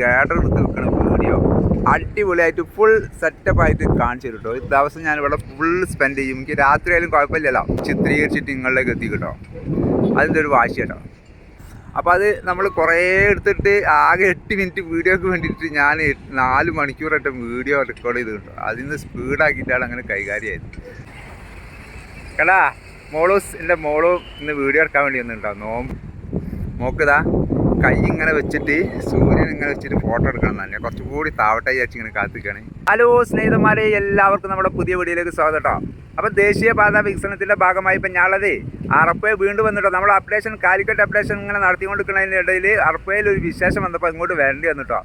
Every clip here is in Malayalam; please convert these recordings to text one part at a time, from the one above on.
ഗാഡർ എടുത്ത് വെക്കണ വീഡിയോ അടിപൊളിയായിട്ട് ഫുൾ സെറ്റപ്പ് ആയിട്ട് കാണിച്ചു കേട്ടോ ഈ ദിവസം ഞാൻ ഇവിടെ ഫുൾ സ്പെൻഡ് ചെയ്യും. എനിക്ക് രാത്രി ആയാലും കുഴപ്പമില്ലല്ലോ. ചിത്രീകരിച്ചിട്ട് നിങ്ങളിലേക്ക് എത്തി കേട്ടോ അതിന്റെ ഒരു വാശി കേട്ടോ. അപ്പോൾ അത് നമ്മൾ കുറേ എടുത്തിട്ട് ആകെ എട്ട് മിനിറ്റ് വീഡിയോക്ക് വേണ്ടിയിട്ട് ഞാൻ നാല് മണിക്കൂറായിട്ട് വീഡിയോ റെക്കോർഡ് ചെയ്ത് കേട്ടോ അതിൽ നിന്ന് സ്പീഡാക്കിയിട്ടാണ് അങ്ങനെ കൈകാര്യമായത് കേടാ മോളൂസ് എന്റെ മോളും ഇന്ന് വീഡിയോ എടുക്കാൻ വേണ്ടി വന്നിട്ടുണ്ടോ? നോമ്പ് നോക്കുതാ കൈ ഇങ്ങനെ വെച്ചിട്ട് സൂര്യൻ ഇങ്ങനെ വെച്ചിട്ട് ഫോട്ടോ എടുക്കണം തന്നെ കുറച്ചുകൂടി താവട്ടെ വിചാരിച്ച് ഇങ്ങനെ കാത്തിക്കാണ് ഹലോ സ്നേഹിതന്മാരെ എല്ലാവർക്കും നമ്മുടെ പുതിയ വീഡിയോയിലേക്ക് സ്വാഗതം കേട്ടോ അപ്പം ദേശീയപാത വികസനത്തിന്റെ ഭാഗമായി ഇപ്പം ഞാളതേ അറപ്പയെ വീണ്ടും വന്നിട്ടോ. നമ്മൾ അപ്ഡേഷൻ കാലിക്കറ്റ് അപ്ഡേഷൻ ഇങ്ങനെ നടത്തിക്കൊണ്ടിരിക്കുന്നതിന്റെ ഇടയിൽ അറപ്പയിൽ ഒരു വിശേഷം വന്നപ്പോൾ ഇങ്ങോട്ട് വരേണ്ടി വന്നിട്ടോ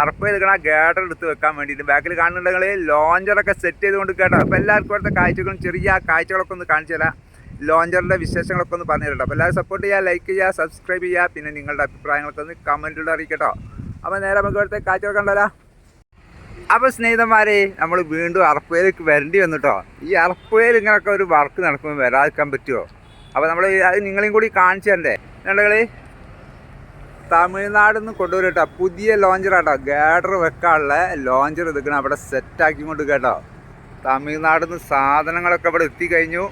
അറപ്പയിൽ നിൽക്കണ ഗേഡർ എടുത്ത് വെക്കാൻ വേണ്ടിയിട്ട് ബാക്കിൽ കാണുന്നുണ്ടെങ്കിൽ ലോഞ്ചറൊക്കെ സെറ്റ് ചെയ്തുകൊണ്ട് കേട്ടോ. അപ്പോൾ എല്ലാവർക്കും അവിടുത്തെ കാഴ്ചകളും ചെറിയ കാഴ്ചകളൊക്കെ ഒന്ന് കാണിച്ചു തരാം. ലോഞ്ചറിന്റെ വിശേഷങ്ങളൊക്കെ ഒന്ന് പറഞ്ഞു തരട്ടോ. അപ്പോൾ എല്ലാവരും സപ്പോർട്ട് ചെയ്യുക ലൈക്ക് ചെയ്യുക സബ്സ്ക്രൈബ് ചെയ്യുക പിന്നെ നിങ്ങളുടെ അഭിപ്രായങ്ങളൊക്കെ ഒന്ന് കമന്റിലൂടെ അറിയിക്കട്ടോ. അപ്പോൾ നേരെ നമുക്ക് ഇവിടുത്തെ കാറ്റ് കണ്ടല്ലോ അപ്പോൾ സ്നേഹിതന്മാരെ നമ്മൾ വീണ്ടും അറപ്പുവേലേക്ക് വരേണ്ടി വന്നിട്ടോ ഈ അറപ്പുവേൽ ഇങ്ങനെയൊക്കെ ഒരു വർക്ക് നടക്കുമ്പോൾ വരാതിരിക്കാൻ പറ്റുമോ അപ്പോൾ നമ്മൾ അത് നിങ്ങളെയും കൂടി കാണിച്ചു തരണ്ടേ. ഞങ്ങളെ തമിഴ്നാട് നിന്ന് കൊണ്ടുവരും കേട്ടോ പുതിയ ലോഞ്ചറാട്ടോ ഗാഡർ വെക്കാനുള്ള ലോഞ്ചർ എടുക്കണം അവിടെ സെറ്റാക്കി കൊണ്ട് കേട്ടോ. തമിഴ്നാട് നിന്ന് സാധനങ്ങളൊക്കെ ഇവിടെ എത്തിക്കഴിഞ്ഞു.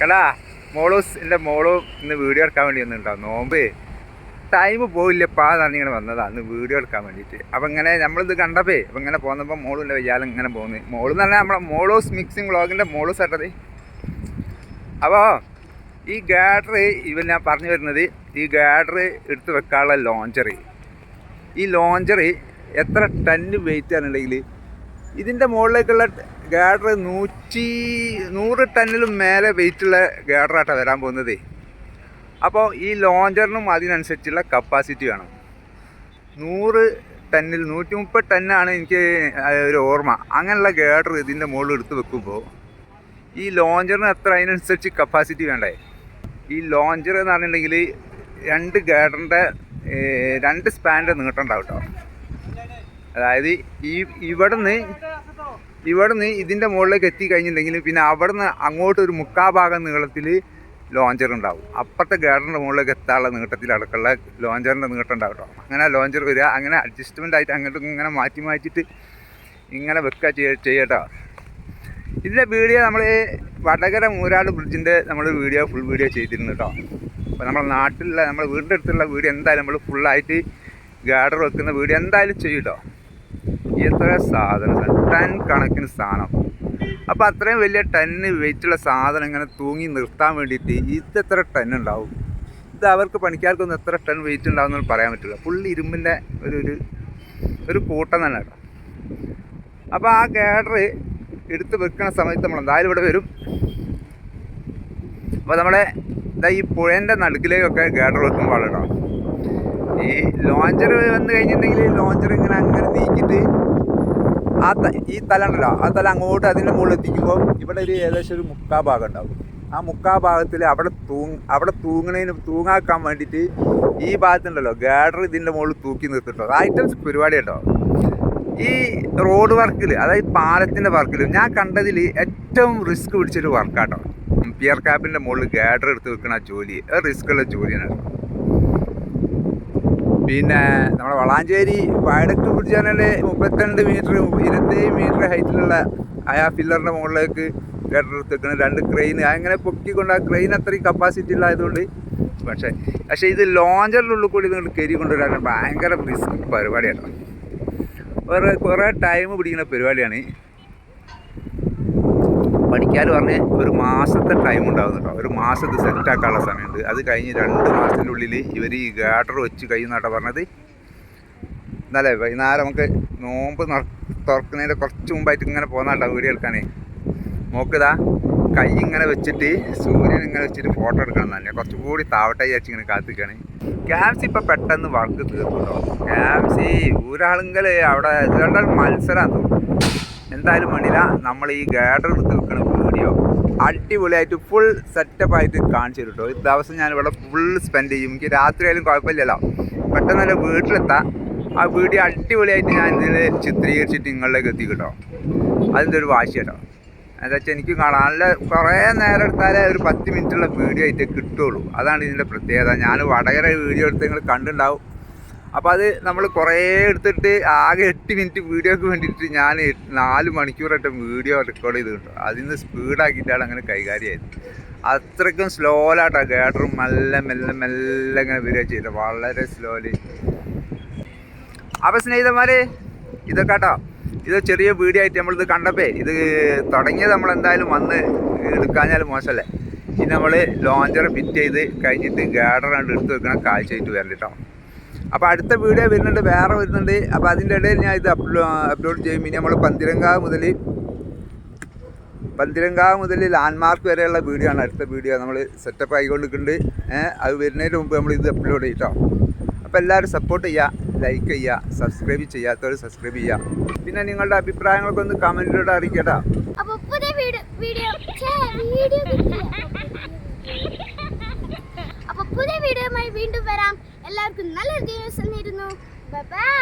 കേടാ മോളൂസ് എന്റെ മോളും ഇന്ന് വീഡിയോ എടുക്കാൻ വേണ്ടി വന്നിട്ടുണ്ടോ? നോമ്പ്. ടൈം പോയില്ലപ്പാ എന്നാണ് ഇങ്ങനെ വന്നതാണ് ഇന്ന് വീഡിയോ എടുക്കാൻ വേണ്ടിയിട്ട്. അപ്പം ഇങ്ങനെ നമ്മളിത് കണ്ടപ്പേ അപ്പം ഇങ്ങനെ പോകുന്നപ്പോൾ മോളും വിചാരം ഇങ്ങനെ പോകുന്നത് മോൾ എന്ന് പറഞ്ഞാൽ നമ്മളെ മോളൂസ് മിക്സിങ് വ്ളോഗിന്റെ മോളൂസ് ആട്ടത് അപ്പോൾ ഈ ഗാഡർ ഇവൻ ഞാൻ പറഞ്ഞു വരുന്നത് ഈ ഗാഡർ എടുത്ത് വെക്കാനുള്ള ലോഞ്ചറി ഈ ലോഞ്ചറി എത്ര ടണ്ണ് വെയിറ്റ് ആണെന്നുണ്ടെങ്കിൽ ഇതിന്റെ മുകളിലേക്കുള്ള ഗാഡർ നൂറ്റി നൂറ് ടണ്ണിലും മേലെ വെയിറ്റുള്ള ഗാഡറായിട്ടാണ് വരാൻ പോകുന്നത്. അപ്പോൾ ഈ ലോഞ്ചറിനും അതിനനുസരിച്ചുള്ള കപ്പാസിറ്റി വേണം. നൂറ് ടണ്ണിൽ നൂറ്റി മുപ്പത് ടണ്ണാണ് എനിക്ക് ഒരു ഓർമ്മ. അങ്ങനെയുള്ള ഗാഡർ ഇതിന്റെ മുകളിൽ എടുത്ത് വെക്കുമ്പോൾ ഈ ലോഞ്ചറിന് എത്ര അതിനനുസരിച്ച് കപ്പാസിറ്റി വേണ്ടേ? ഈ ലോഞ്ചർ എന്ന് പറഞ്ഞിട്ടുണ്ടെങ്കിൽ രണ്ട് ഗാഡറിന്റെ രണ്ട് സ്പാന്റെ നീട്ടം ഉണ്ടാവും കേട്ടോ അതായത് ഈ ഇവിടുന്ന് ഇവിടുന്ന് ഇതിന്റെ മുകളിലേക്ക് എത്തി കഴിഞ്ഞിട്ടുണ്ടെങ്കിൽ പിന്നെ അവിടുന്ന് അങ്ങോട്ട് ഒരു മുക്കാ ഭാഗം നീളത്തിൽ ലോഞ്ചർ ഉണ്ടാവും. അപ്പുറത്തെ ഗാർഡന്റെ മുകളിലേക്ക് എത്താനുള്ള നീട്ടത്തിൽ അടക്കമുള്ള ലോഞ്ചറിന്റെ നീട്ടം ഉണ്ടാവും കേട്ടോ. അങ്ങനെ ലോഞ്ചർ വരിക അങ്ങനെ അഡ്ജസ്റ്റ്മെന്റ് ആയിട്ട് അങ്ങോട്ടും ഇങ്ങനെ മാറ്റി മാറ്റിയിട്ട് ഇങ്ങനെ വെക്കുക ചെയ്യ ചെയ്യട്ടോ ഇതിന്റെ വീഡിയോ നമ്മൾ വടകര മൂരാട് ബ്രിഡ്ജിന്റെ നമ്മൾ വീഡിയോ ഫുൾ വീഡിയോ ചെയ്തിരുന്നു കേട്ടോ. അപ്പോൾ നമ്മുടെ നാട്ടിലുള്ള നമ്മുടെ വീടിന്റെ അടുത്തുള്ള വീഡിയോ എന്തായാലും നമ്മൾ ഫുള്ളായിട്ട് ഗാർഡർ വെക്കുന്ന വീഡിയോ എന്തായാലും ചെയ്യും കേട്ടോ. എത്ര സാധനം ടൺ കണക്കിന് സാധനം. അപ്പോൾ അത്രയും വലിയ ടണ്ണ് വെയിറ്റുള്ള സാധനം ഇങ്ങനെ തൂങ്ങി നിർത്താൻ വേണ്ടിയിട്ട് ഇത് എത്ര ടൺ ഉണ്ടാവും? ഇത് അവർക്ക് പണിക്കാർക്കൊന്നും എത്ര ടൺ വെയിറ്റ് ഉണ്ടാവും എന്ന് പറയാൻ പറ്റില്ല. ഫുള്ള് ഇരുമ്പിന്റെ ഒരു ഒരു ഒരു കൂട്ടം തന്നെ കേട്ടോ. അപ്പോൾ ആ കേഡർ എടുത്ത് വെക്കുന്ന സമയത്ത് നമ്മൾ എന്തായാലും ഇവിടെ വരും. അപ്പോൾ നമ്മളെ ഇതാ ഈ പുഴേന്റെ നടുക്കിലേക്കൊക്കെ ഗേഡർ വെക്കുമ്പോൾ കേട്ടോ ഈ ലോഞ്ചർ വന്ന് കഴിഞ്ഞിട്ടുണ്ടെങ്കിൽ ലോഞ്ചർ ഇങ്ങനെ അങ്ങനെ നീക്കിയിട്ട് ആ ഈ തല ഉണ്ടല്ലോ ആ തല അങ്ങോട്ട് അതിന്റെ മുകളിൽ എത്തിക്കുമ്പോൾ ഇവിടെ ഒരു ഏകദേശം ഒരു മുക്കാ ഭാഗം ഉണ്ടാവും. ആ മുക്കാ ഭാഗത്തിൽ അവിടെ തൂങ് അവിടെ തൂങ്ങണതിന് തൂങ്ങാക്കാൻ വേണ്ടിയിട്ട് ഈ ഭാഗത്തുണ്ടല്ലോ ഗാഡർ ഇതിന്റെ മുകളിൽ തൂക്കി നിർത്തിട്ടോ. ഐറ്റംസ് പരിപാടി കേട്ടോ ഈ റോഡ് വർക്കിൽ അതായത് പാലത്തിന്റെ വർക്കിൽ ഞാൻ കണ്ടതിൽ ഏറ്റവും റിസ്ക് പിടിച്ചൊരു വർക്കാട്ടോ. പിയർ ക്യാപ്പിന്റെ മുകളിൽ ഗാഡർ എടുത്ത് വെക്കുന്ന ജോലി റിസ്ക്കുള്ള ജോലിയാണ്. കേട്ടോ പിന്നെ നമ്മുടെ വളാഞ്ചേരി വയഡക്ട് ബ്രിഡ്ജ് പറഞ്ഞാൽ മുപ്പത്തിരണ്ട് മീറ്റർ ഇരുപത്തേഴ് മീറ്റർ ഹൈറ്റിലുള്ള ആ ഫില്ലറിന്റെ മുകളിലേക്ക് വെക്കുന്ന രണ്ട് ക്രെയിൻ അങ്ങനെ പൊക്കിക്കൊണ്ട് ആ ക്രെയിൻ അത്രയും കപ്പാസിറ്റി ഉള്ളതായതുകൊണ്ട് പക്ഷേ പക്ഷേ ഇത് ലോഞ്ചറിന്റെ ഉള്ളിൽ കൂടി നിങ്ങൾ കയറി കൊണ്ടുവരാൻ ഭയങ്കര റിസ്ക് പരിപാടിയാണ്. വേറെ കുറേ ടൈം പിടിക്കുന്ന പരിപാടിയാണ്. പണിക്കാർ പറഞ്ഞ് ഒരു മാസത്തെ ടൈം ഉണ്ടാവും കേട്ടോ. ഒരു മാസത്തെ സെറ്റാക്കാനുള്ള സമയമുണ്ട്. അത് കഴിഞ്ഞ് രണ്ട് മാസത്തിന്റെ ഉള്ളിൽ ഇവർ ഈ ഗാഡർ വെച്ച് കഴിയുന്നാട്ടോ പറഞ്ഞത്. എന്നാലേ വൈകുന്നേരം നമുക്ക് നോമ്പ് തുറക്കുന്നതിന്റെ കുറച്ച് മുമ്പായിട്ട് ഇങ്ങനെ പോകുന്നാട്ടോ വീഡിയോ എടുക്കാനേ. നോക്കുതാ കൈ ഇങ്ങനെ വെച്ചിട്ട് സൂര്യൻ ഇങ്ങനെ വെച്ചിട്ട് ഫോട്ടോ എടുക്കണം തന്നെ കുറച്ചും കൂടി താവട്ടെ വിചാരിച്ച് ഇങ്ങനെ കാത്തിക്കാണ് ക്യാംസി ഇപ്പം പെട്ടെന്ന് വർക്ക് തീർത്തുണ്ടോ ക്യാംസി ഒരാളെങ്കിൽ അവിടെ രണ്ടാൾ മത്സരം തോന്നുന്നു. എന്തായാലും വേണ്ടില്ല നമ്മൾ ഈ ഗാഡർ എടുത്ത് വെക്കുന്ന വീഡിയോ അടിപൊളിയായിട്ട് ഫുൾ സെറ്റപ്പ് ആയിട്ട് കാണിച്ചു തരും കേട്ടോ ഈ ദിവസം ഞാൻ ഇവിടെ ഫുൾ സ്പെൻഡ് ചെയ്യും. എനിക്ക് രാത്രി ആയാലും കുഴപ്പമില്ലല്ലോ. പെട്ടെന്ന് തന്നെ വീട്ടിലെത്താം. ആ വീഡിയോ അടിപൊളിയായിട്ട് ഞാൻ ഇതിൽ ചിത്രീകരിച്ചിട്ട് നിങ്ങളിലേക്ക് എത്തി കേട്ടോ അതിന്റെ ഒരു വാശി കേട്ടോ. എന്താ വെച്ചാൽ എനിക്ക് കാണാം. നല്ല കുറേ നേരം എടുത്താലേ ഒരു പത്ത് മിനിറ്റുള്ള വീഡിയോ ആയിട്ട് കിട്ടുള്ളൂ. അതാണ് ഇതിന്റെ പ്രത്യേകത. ഞാൻ വടകര വീഡിയോ എടുത്ത് നിങ്ങൾ കണ്ടിട്ടുണ്ടാവും. അപ്പോൾ അത് നമ്മൾ കുറേ എടുത്തിട്ട് ആകെ എട്ട് മിനിറ്റ് വീഡിയോക്ക് വേണ്ടിയിട്ട് ഞാൻ നാല് മണിക്കൂറായിട്ട് വീഡിയോ റെക്കോർഡ് ചെയ്തിട്ടുണ്ട് അതിൽ നിന്ന് സ്പീഡാക്കിയിട്ടാണ് അങ്ങനെ കൈകാര്യമായത് അത്രയ്ക്കും സ്ലോലായിട്ടാണ് ഗേഡറും മെല്ലെ മെല്ലെ മെല്ലെ ഇങ്ങനെ വരിക ചെയ്തത് വളരെ സ്ലോലി അപ്പോൾ സ്നേഹിതന്മാരെ ഇതൊക്കെ കേട്ടോ ഇത് ചെറിയ വീഡിയോ ആയിട്ട് നമ്മളിത് കണ്ടപ്പേ ഇത് തുടങ്ങിയത് നമ്മൾ എന്തായാലും വന്ന് എടുക്കാഞ്ഞാൽ മോശമല്ലേ ഇനി നമ്മൾ ലോഞ്ചർ ഫിറ്റ് ചെയ്ത് കഴിഞ്ഞിട്ട് ഗാഡർ കണ്ട് എടുത്ത് വെക്കണം കാഴ്ചയായിട്ട് വരണ്ട കേട്ടോ അപ്പോൾ അടുത്ത വീഡിയോ വരുന്നുണ്ട് വേറെ വരുന്നുണ്ട്. അപ്പോൾ അതിന്റെ ഇടയിൽ ഞാൻ ഇത് അപ്ലോ അപ്ലോഡ് ചെയ്യും. ഇനി നമ്മൾ പന്തിരങ്കാവ് മുതൽ പന്തിരങ്കാവ് മുതൽ ലാൻഡ്മാർക്ക് വരെയുള്ള വീഡിയോ ആണ് അടുത്ത വീഡിയോ നമ്മൾ സെറ്റപ്പ് ആയിക്കൊണ്ടിരിക്കുന്നുണ്ട്. അത് വരുന്നതിന് മുമ്പ് നമ്മൾ ഇത് അപ്ലോഡ് ചെയ്യട്ടോ അപ്പോൾ എല്ലാവരും സപ്പോർട്ട് ചെയ്യുക ലൈക്ക് ചെയ്യുക സബ്സ്ക്രൈബ് ചെയ്യാത്തവർ സബ്സ്ക്രൈബ് ചെയ്യുക പിന്നെ നിങ്ങളുടെ അഭിപ്രായങ്ങളൊക്കെ ഒന്ന് കമന്റിലൂടെ അറിയിക്കട്ടോ അപ്പൊ പുതിയ വീഡിയോ വീഡിയോ ഛേ, വീഡിയോ കിട്ടില്ല. അപ്പൊ പുതിയ വീണ്ടും വരാം. എല്ലാവർക്കും നല്ലൊരു 拜拜。